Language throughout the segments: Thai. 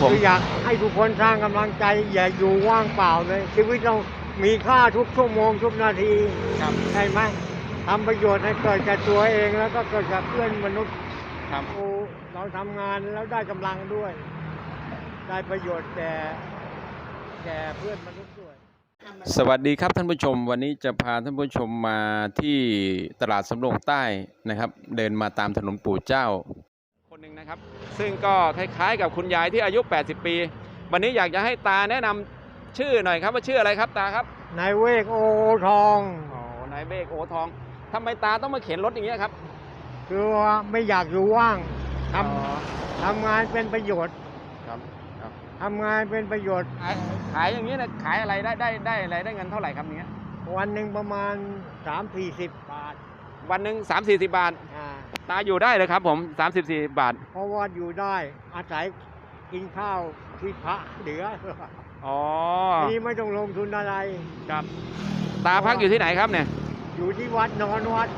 ผมคืออยากให้ทุกคนสร้างกำลังใจ อย่าอยู่ว่างเปล่าเลย ชีวิตเรามีค่าทุกชั่วโมงทุกนาทีครับใช่ไหมทำประโยชน์ให้เกิดกับตัวเองแล้วก็เกิดกับเพื่อนมนุษย์ครับเราเราทำงานแล้วได้กำลังด้วย ได้ประโยชน์แก่แก่เพื่อนมนุษย์ด้วย สวัสดีครับท่านผู้ชม วันนี้จะพาท่านผู้ชมมาที่ตลาดสำโรงใต้นะครับ เดินมาตามถนนปู่เจ้าค นหนึ่งนะครับ ซึ่งก็คล้ายๆ กับคุณยายที่อายุ 80 ปี วันนี้อยากจะให้ตาแนะนำชื่อหน่อยครับว่าชื่ออะไรครับตาครับนายเวกโอทองอ๋อนายเบกโอทองทำไมตาต้องมาเข็นรถอย่างเงี้ยครับคือว่าไม่อยากอยู่ว่างทอ๋อำทำงานเป็นประโยชน์ครับครับทำงานเป็นประโยชน์ ขายขายอย่างนี้นะขายอะไรได้ได้ได้อะไรได้เงินเท่าไหร่ครับเนี้ยวันหนึ่งประมาณ 3 4 0 บาท วันหนึ่ง3 4 0บาท อ่าตาอยู่ได้เลยครับผม34บาท เพราะว่าอยู่ได้อาศัยกินข้าวที่พระเหลืออ๋อ นี่ไม่ต้องลงทุนอะไร ครับ ตาพักอยู่ที่ไหนครับเนี่ย อยู่ที่วัดนอนวัด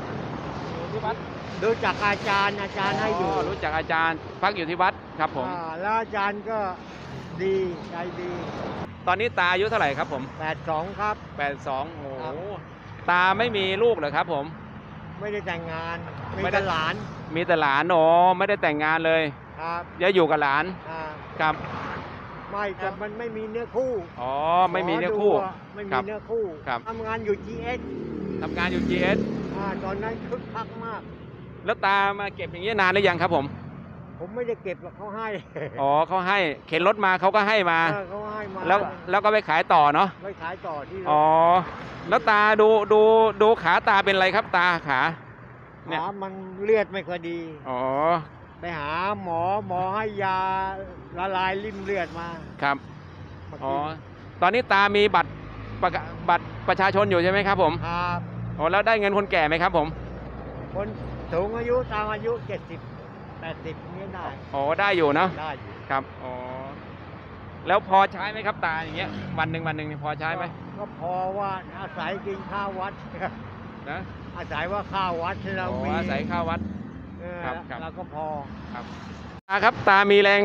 อยู่ที่วัดดูจากอาจารย์อาจารย์ให้อยู่รู้จักอาจารย์ พักอยู่ที่วัดครับผม อ่าแล้วอาจารย์ก็ดีใจดีตอนนี้ตาอายุเท่าไหร่ครับผม82ครับ 82โอ้โห ครับ ตาไม่มีลูกเหรอครับผม ไม่ได้แต่งงานมีไม่ได้ แต่หลานมีแต่หลานโอ้ไม่ได้แต่งงานเลยครับจะอยู่กับหลานอ่าครับไม่แต่มันไม่มีเนื้อคู่อ๋อไม่มีเนื้อคู่ขดูะไม่ครัมีบเนื้อคู่ครับ ทำงานอยู่ GS ทำงานอยู่ GS อ่าตอนนั้นคึกคักมากแล้วตามาเก็บอย่างนี้ยนานหรือยังครับผม ผมไม่ได้เก็บหรอกเขาให้อ๋อเขาให้เข็นรถมาเขาก็ให้มา เออเขาให้มาแล้วแล้วก็ไปขายต่อเนาะไว้ขายต่อที่อ๋อแล้วตาดูดูดูขาตาเป็นไรครับตาขาเนี่ยหามันเลือดไม่ค่อยดี อ๋อไปหาหมอหมอให้ยาละลายริ่มเลือดมาครับมาอ๋อกินตอนนี้ตามีบัตรประกาบัตรประชาชนอยู่ใช่ไหมครับผมครับอ๋อแล้วได้เงินคนแก่ไหมครับผม คนสูงอายุตามอายุ 70 80นี้ได้อ๋อได้อยู่เนาะได้อยู่ครับอ๋อแล้วพอใช้ไหมครับตาอย่างเงี้ย วันหนึ่งวันหนึ่งนี่พอใช้ไหมก็ก็พอว่าอาศัยกินข้าววัดนะอาศัยว่าข้าววัดที่เราอ๋อมีอาศัยข้าววัดเออครับครับเราก็พอตาครับตามีแรง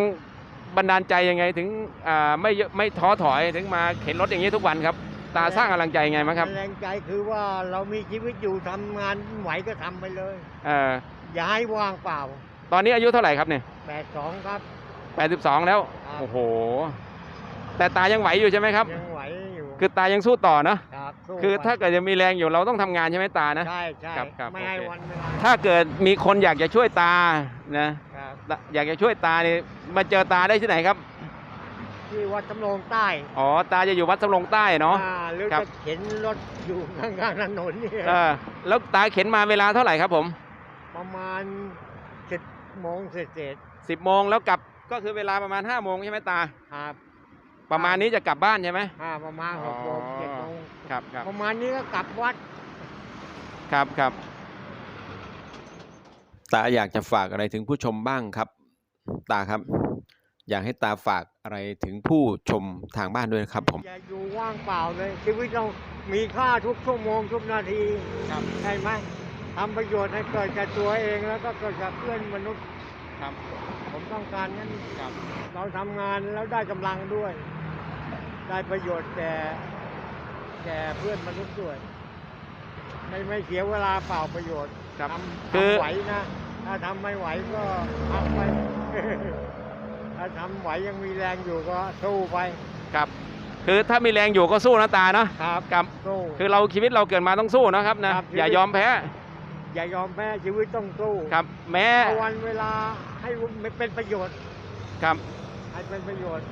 บันดาลใจยังไงถึงอ่าไม่เยอะไม่ท้อถอยถึงมาเข็นรถอย่างนี้ทุกวันครับ ตาสร้างกำลังใจยังไงมั้างครับแรงใจคือว่าเรามีชีวิตอยู่ทำงานไหวก็ทำไปเลย เอออย่าให้ว่างเปล่า ตอนนี้อายุเท่าไหร่ครับเนี่ย82ครับแปดสิบสองแล้วครับโอ้โห แต่ตายังไหวอยู่ใช่ไหมครับ ยังไหวอยู่ คือตายังสู้ต่อเนอะครับสู้คือไปถ้าเกิดยังมีแรงอยู่เราต้องทำงานใช่ไหมตานะ ใช่ใช่ครับครับไม่ให้โอเควันเวลาถ้าเกิดมีคนอยากจะช่วยตานะครับอยากจะช่วยตานี่มาเจอตาได้ที่ไหนครับ ที่วัดสำโรงใต้ อ๋อ ตาจะอยู่วัดสำโรงใต้เนาะอ่หรือครับจะเข็นรถอยู่ข้างๆถนนนี่เออแล้วตาเข็นมาเวลาเท่าไหร่ครับผม ประมาณเจ็ด โมงเสร็จสิบโมงแล้วกลับก็คือเวลาประมาณห้าโมงใช่ไหมตา ๆครับประมาณนี้จะกลับบ้านใช่ไหม อ่าประมาณหกโมงอ๋อ เจ็ดโมงครับครับประมาณนี้ก็กลับวัด ครับครับตาอยากจะฝากอะไรถึงผู้ชมบ้างครับ ตาครับ อยากให้ตาฝากอะไรถึงผู้ชมทางบ้านด้วยนะครับผม อย่าอยู่ว่างเปล่าเลยชีวิตเรามีค่าทุกชั่วโมงทุกนาทีครับ ใช่ไหม ทำประโยชน์ให้เกิดกับตัวเองแล้วก็เกิดกับเพื่อนมนุษย์ ครับ ผมต้องการงั้นครับ เราทำงานแล้วได้กำลังด้วย ได้ประโยชน์แก่แก่เพื่อนมนุษย์ด้วย ไม่ไม่เสียเวลาเปล่าประโยชน์ครับทำคือ ทำไหวนะ ถ้าทำไม่ไหวก็พักไป ถ้าทำไหวยังมีแรงอยู่ก็สู้ไปครับ คือถ้ามีแรงอยู่ก็สู้นะตาเนาะครับ ครับ สู้ คือเราชีวิตเราเกิดมาต้องสู้นะครับนะครับ อย่ายอมแพ้ อย่ายอมแพ้ชีวิตต้องสู้ครับ แม้ เอาวันเวลาให้มันเป็นประโยชน์ ครับ ให้เป็นประโยชน์